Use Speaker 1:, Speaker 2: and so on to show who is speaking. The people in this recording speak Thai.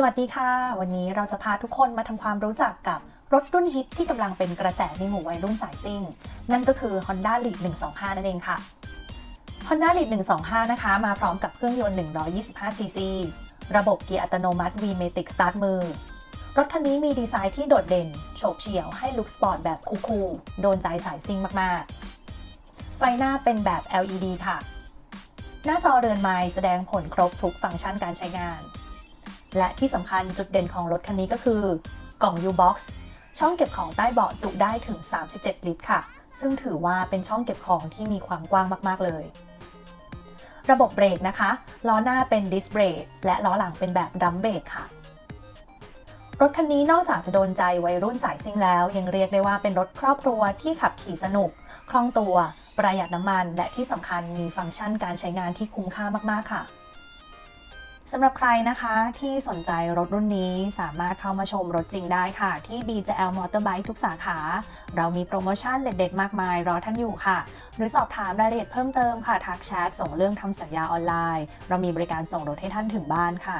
Speaker 1: สวัสดีค่ะ วันนี้เราจะพาทุกคนมาทำความรู้จักกับรถรุ่นฮิตที่กำลังเป็นกระแสในหมู่วัยรุ่นสายซิ่ง นั่นก็คือ Honda Lead 125 นั่นเองค่ะ Honda Lead 125 นะคะ มาพร้อมกับเครื่องยนต์ 125cc ระบบเกียร์อัตโนมัติ V-Matic Start มือ รถคันนี้มีดีไซน์ที่โดดเด่น โฉบเฉี่ยวให้ลุคสปอร์ตแบบคูลๆโดนใจสายซิ่งมากๆ ไฟหน้าเป็นแบบ LED ค่ะ หน้าจอเรือนไม้แสดงผลครบทุกฟังก์ชันการใช้งาน และที่สำคัญจุดเด่นของรถคันนี้ก็คือกล่อง U-Box ช่องเก็บของใต้เบาะจุได้ถึง 37 ลิตรค่ะ ซึ่งถือว่าเป็นช่องเก็บของที่มีความกว้างมากๆเลย ระบบเบรกนะคะ ล้อหน้าเป็นดิสเบรกและล้อหลังเป็นแบบดัมเบรกค่ะ รถคันนี้นอกจากจะโดนใจวัยรุ่นสายซิ่งแล้ว ยังเรียกได้ว่าเป็นรถครอบครัวที่ขับขี่สนุก คล่องตัว ประหยัดน้ำมัน และที่สำคัญมีฟังก์ชันการใช้งานที่คุ้มค่ามากๆค่ะ สำหรับใครนะคะที่สนใจรถรุ่นนี้สามารถเข้ามาชมรถจริงได้ค่ะ ที่ BJL Motorbike ทุกสาขา เรามีโปรโมชั่นเด็ดๆ มากมายรอท่านอยู่ค่ะ หรือสอบถามรายละเอียดเพิ่มเติมค่ะทักแชทส่งเรื่องทำสัญญาออนไลน์ เรามีบริการส่งรถให้ท่านถึงบ้านค่ะ